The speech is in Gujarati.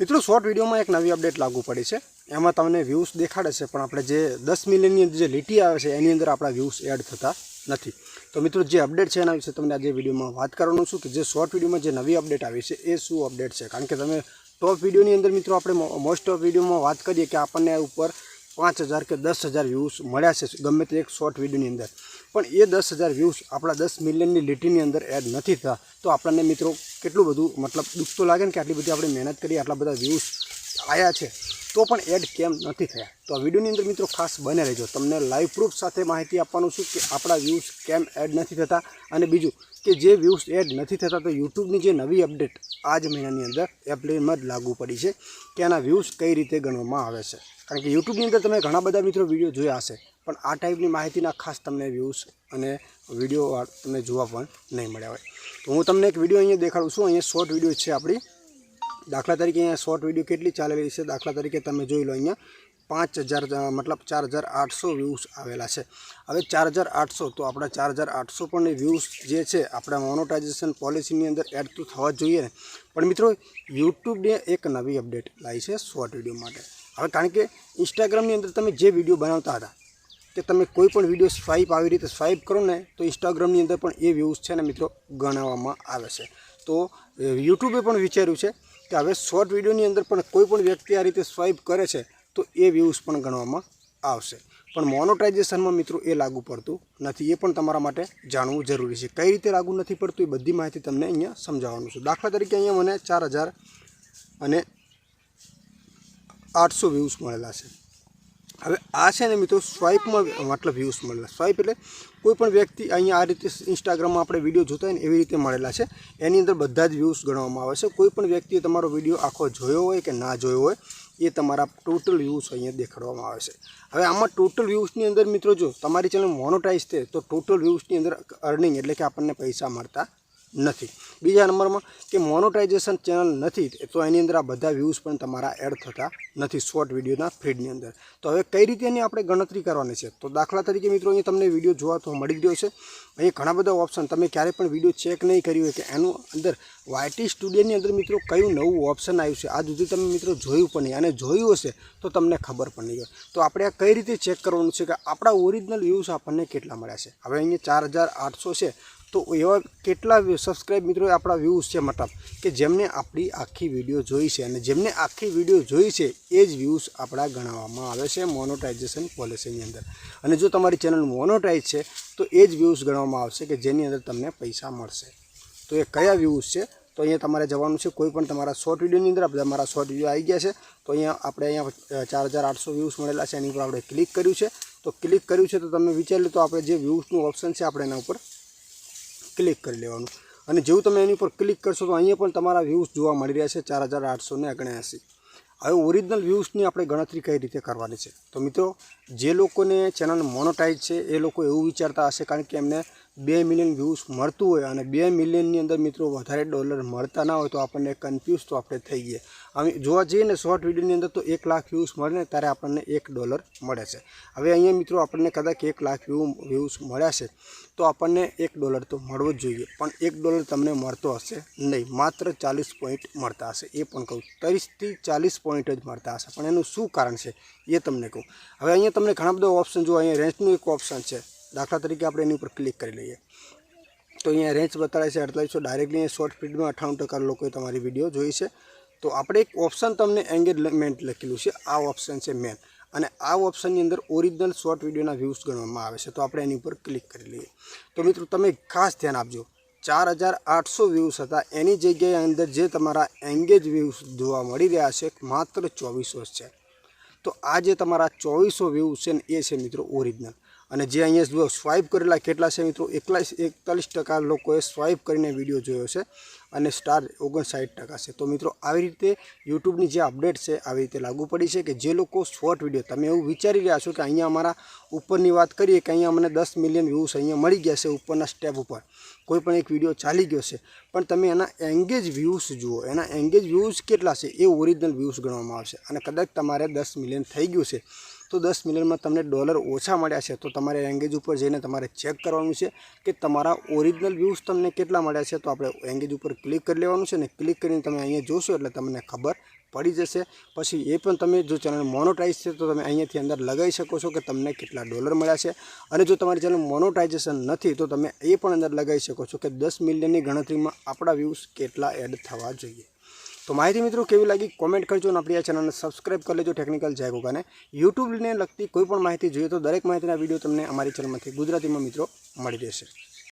મિત્રો શોર્ટ વિડીયોમાં એક નવી અપડેટ લાગુ પડી છે. એમાં તમને વ્યૂઝ દેખાડે છે, પણ આપણે જે દસ મિલિયનની અંદર જે લીટી આવે છે, એની અંદર આપણા વ્યૂઝ એડ થતા નથી. તો મિત્રો, જે અપડેટ છે એના વિશે તમને આજે વિડીયોમાં વાત કરવાનું છું કે જે શોર્ટ વિડીયોમાં જે નવી અપડેટ આવી છે, એ શું અપડેટ છે? કારણ કે તમે ટોપ વિડીયોની અંદર મિત્રો, આપણે મોસ્ટ ઓફ વિડીયોમાં વાત કરીએ કે આપણને ઉપર પાંચ હજાર કે દસ હજાર વ્યૂઝ મળ્યા છે ગમે તે એક શોર્ટ વિડીયોની અંદર. પણ એ દસ હજાર વ્યૂઝ આપણા દસ મિલિયનની લીટીની અંદર એડ નથી થતા તો આપણને મિત્રો કેટલું બધું મતલબ દુઃખ તો લાગે ને કે આટલી બધી આપણે મહેનત કરી, આટલા બધા વ્યૂઝ આવ્યા છે, તો પણ એડ કેમ નથી થયા? તો આ વિડીયોની અંદર મિત્રો ખાસ બને રહેજો. તમને લાઈવ પ્રૂફ સાથે માહિતી આપવાનું છું કે આપણા વ્યૂઝ કેમ એડ નથી થતા. અને બીજું કે જે વ્યૂઝ એડ નથી થતા તો યુટ્યુબની જે નવી અપડેટ આ જ મહિનાની અંદર એપ્રિલમાં જ લાગુ પડી છે કે આના વ્યૂઝ કઈ રીતે ગણવામાં આવે છે. કારણ કે યુટ્યુબની અંદર તમે ઘણા બધા મિત્રો વીડિયો જોયા હશે, પણ આ ટાઈપની માહિતીના ખાસ તમને વ્યૂઝ અને વીડિયો તમને જોવા પણ નહીં મળ્યા હોય. તો હું તમને એક વીડિયો અહીંયા દેખાડું છું. અહીંયા શોર્ટ વીડિયો છે આપણી. દાખલા તરીકે અહીંયા શોર્ટ વીડિયો કેટલી ચાલેલી છે? દાખલા તરીકે તમે જોઈ લો અહીંયા. પાંચ હજાર મતલબ ચાર હજાર આઠસો વ્યૂઝ આવેલા છે. હવે ચાર હજાર આઠસો, તો આપણા ચાર હજાર આઠસો પણ વ્યૂઝ જે છે, આપણા મોનોટાઇઝેશન પોલિસીની અંદર એડ તો થવા જ જોઈએ ને. પણ મિત્રો, યુટ્યુબને એક નવી અપડેટ લાવી છે શોર્ટ વીડિયો માટે. હવે કારણ કે ઇન્સ્ટાગ્રામની અંદર તમે જે વીડિયો બનાવતા હતા, કે તમે કોઈ પણ વીડિયો સ્વાઇપ આવી રીતે સ્વાઇપ કરો ને, તો ઇન્સ્ટાગ્રામની અંદર પણ એ વ્યૂઝ છે ને મિત્રો ગણાવવામાં આવે છે. તો યુટ્યુબે પણ વિચાર્યું છે કે હવે શોર્ટ વિડીયોની અંદર પણ કોઈ પણ વ્યક્તિ આ રીતે સ્વાઇપ કરે છે, તો એ વ્યૂઝ પણ ગણવામાં આવશે. પણ મોનોટાઇઝેશનમાં મિત્રો એ લાગુ પડતું નથી, એ પણ તમારા માટે જાણવું જરૂરી છે. કઈ રીતે લાગુ નથી પડતું એ બધી માહિતી તમને અહીંયા સમજાવવાનું છે. દાખલા તરીકે અહીંયા મને ચાર અને આઠસો વ્યૂઝ મળેલા છે. હવે આ છે ને મિત્રો સ્વાઇપમાં મતલબ વ્યૂઝ મળેલા. સ્વાઇપ એટલે કોઈ પણ વ્યક્તિ અહીંયા આ રીતે ઇન્સ્ટાગ્રામમાં આપણે વીડિયો જોતા હોય ને એવી રીતે મળેલા છે. એની અંદર બધા જ વ્યૂઝ ગણવામાં આવે છે. કોઈ પણ વ્યક્તિએ તમારો વીડિયો આખો જોયો હોય કે ના જોયો હોય, એ તમારા ટોટલ વ્યૂઝ અહીંયા દેખાડવામાં આવે છે. હવે આમાં ટોટલ વ્યૂઝની અંદર મિત્રો જો તમારી ચેનલ મોનોટાઈઝ છે તો ટોટલ વ્યૂઝની અંદર અર્નિંગ એટલે કે આપણને પૈસા મળતા નથી. બીજા નંબરમાં કે મોનોટાઇઝેશન ચેનલ નથી, તો એની અંદર આ બધા વ્યૂઝ પણ તમારા એડ થતા નથી શોર્ટ વિડીયોના ફીડની અંદર. તો હવે કઈ રીતે એની આપણે ગણતરી કરવાની છે? તો દાખલા તરીકે મિત્રો અહીંયા તમને વીડિયો જોવા તો મળી રહ્યો છે અહીં ઘણા બધા ઓપ્શન તમે ક્યારેય પણ વીડિયો ચેક નહીં કર્યું હોય કે એનું અંદર વાયટી સ્ટુડિયોની અંદર મિત્રો કયું નવું ઓપ્શન આવ્યું છે? આ સુધી તમે મિત્રો જોયું પણ નહીં. અને જોયું હશે તો તમને ખબર પણ નહીં હોય. તો આપણે આ કઈ રીતે ચેક કરવાનું છે કે આપણા ઓરિજિનલ વ્યૂઝ આપણને કેટલા મળ્યા છે? હવે અહીંયા ચાર છે. તો એવા કેટલા સબસ્ક્રાઈબ મિત્રો આપણા વ્યૂઝ છે મતલબ કે જેમને આપણી આખી વીડિયો જોઈ છે અને જેમને આખી વીડિયો જોઈ છે, એ જ વ્યૂઝ આપણા ગણાવવામાં આવે છે મોનોટાઇઝેશન પોલિસીની અંદર. અને જો તમારી ચેનલ મોનોટાઇઝ છે, તો એ જ વ્યૂઝ ગણવામાં આવશે કે જેની અંદર તમને પૈસા મળશે. તો એ કયા વ્યૂઝ છે? તો અહીંયા તમારે જવાનું છે કોઈ પણ તમારા શોર્ટ વિડીયોની અંદર. આપણે મારા શોર્ટ વીડિયો આવી ગયા છે. તો અહીંયા આપણે અહીંયા ચાર હજાર આઠસો વ્યૂઝ મળેલા છે. એની ઉપર આપણે ક્લિક કર્યું છે. તો ક્લિક કર્યું છે તો તમે વિચારી લો તો આપણે જે વ્યૂઝનું ઓપ્શન છે આપણે એના ઉપર ક્લિક કરી લેવાનું. અને જેવું તમે એની ઉપર ક્લિક કરશો તો અહીંયા પણ તમારા વ્યૂઝ જોવા મળી રહ્યા છે ચાર હજાર આઠસો ને ઓગણ્યાસી. હવે ઓરિજિનલ વ્યૂઝની આપણે ગણતરી કઈ રીતે કરવાની છે? તો મિત્રો, જે લોકોને ચેનલ મોનોટાઈઝ છે, એ લોકો એવું વિચારતા હશે કારણ કે એમને બે મિલિયન વ્યૂઝ મળતું હોય અને બે મિલિયનની અંદર મિત્રો વધારે ડોલર મળતા ના હોય તો આપણને કન્ફ્યુઝ તો આપણે થઈ ગઈએ હવે જોવા જઈએ ને શોર્ટ વિડીયોની અંદર તો એક લાખ વ્યૂઝ મળે ને ત્યારે આપણને એક ડોલર મળે છે. હવે અહીંયા મિત્રો આપણને કદાચ એક લાખ વ્યૂ વ્યૂઝ મળ્યા છે તો આપણને એક ડોલર તો મળવો જ જોઈએ. પણ એક ડોલર તમને મળતો હશે નહીં. માત્ર ચાલીસ પોઈન્ટ મળતા હશે. એ પણ કહું ત્રીસથી ચાલીસ પોઈન્ટ જ મળતા હશે. પણ એનું શું કારણ છે એ તમને કહું. હવે અહીંયા તમને ઘણા બધા ઓપ્શન જો અહીંયા રેન્જનું એક ઓપ્શન છે. દાખલા તરીકે આપણે એની ઉપર ક્લિક કરી લઈએ. તો અહીંયા રેન્જ બતાવે છે અડતાલીસો ડાયરેક્ટલી અહીંયા શોર્ટ સ્પીડમાં અઠાવન ટકા લોકોએ તમારી વીડિયો જોઈ છે. તો આપણે એક ઓપ્શન તમને એન્ગેજમેન્ટ લખેલું છે. આ ઓપ્શન છે મેન અને આ ઓપ્શનની અંદર ઓરિજિનલ શોર્ટ વિડીયોના વ્યૂઝ ગણવામાં આવે છે. તો આપણે એની ઉપર ક્લિક કરી લઈએ. તો મિત્રો તમે ખાસ ધ્યાન આપજો. ચાર હજાર આઠસો વ્યૂઝ હતા. એની જગ્યાએ અંદર જે તમારા એન્ગેજ વ્યૂઝ જોવા મળી રહ્યા છે, માત્ર ચોવીસો છે. તો આ જે તમારા ચોવીસો વ્યૂઝ છે ને એ છે મિત્રો ઓરિજિનલ અને જે અહીંયા જુઓ સ્વાઇપ કરેલા કેટલા છે મિત્રો? એકલાસ એકતાલીસ ટકા લોકોએ સ્વાઇપ કરીને વીડિયો જોયો છે અને સ્ટાર ઓગણસાઠ ટકા છે. તો મિત્રો, આવી રીતે યુટ્યુબની જે અપડેટ છે, આવી રીતે લાગુ પડી છે કે જે લોકો શોર્ટ વીડિયો, તમે એવું વિચારી રહ્યા છો કે અહીંયા અમારા ઉપરની વાત કરીએ કે અહીંયા અમને દસ મિલિયન વ્યૂઝ અહીંયા મળી ગયા છે ઉપરના સ્ટેપ ઉપર. કોઈ પણ એક વીડિયો ચાલી ગયો છે. પણ તમે એના એંગેજ વ્યૂઝ જુઓ. એના એંગેજ વ્યૂઝ કેટલા છે? એ ઓરિજિનલ વ્યૂઝ ગણવામાં આવશે. અને કદાચ તમારે દસ મિલિયન થઈ ગયું છે. તો દસ મિલિયનમાં તમને ડોલર ઓછા મળ્યા છે. તો તમારે એંગેજ ઉપર જઈને તમારે ચેક કરવાનું છે કે તમારા ઓરિજિનલ વ્યૂઝ તમને કેટલા મળ્યા છે. તો આપણે એંગેજ ઉપર ક્લિક કરી લેવાનું છે ને ક્લિક કરીને તમે અહીંયા જોશો એટલે તમને ખબર પડી જશે. પછી એ પણ તમે જો ચેનલ મોનોટાઇઝ છે તો તમે અહીંયાથી અંદર લગાવી શકો છો કે તમને કેટલા ડોલર મળ્યા છે. અને જો તમારી ચેનલ મોનોટાઇઝેશન નથી તો તમે એ પણ અંદર લગાવી શકો છો કે દસ મિલિયનની ગણતરીમાં આપણા વ્યૂઝ કેટલા એડ થવા જોઈએ. તો માહિતી મિત્રો, કેવી લાગી કોમેન્ટ કરજો અને આપણી આ ચેનલને સબસ્ક્રાઈબ કરી લેજો ટેકનિકલ જાગોગાને યુટ્યુબને લગતી કોઈ પણ માહિતી જોઈએ તો દરેક માહિતીના વીડિયો તમને અમારી ચેનલમાંથી ગુજરાતીમાં મિત્રો મળી રહેશે.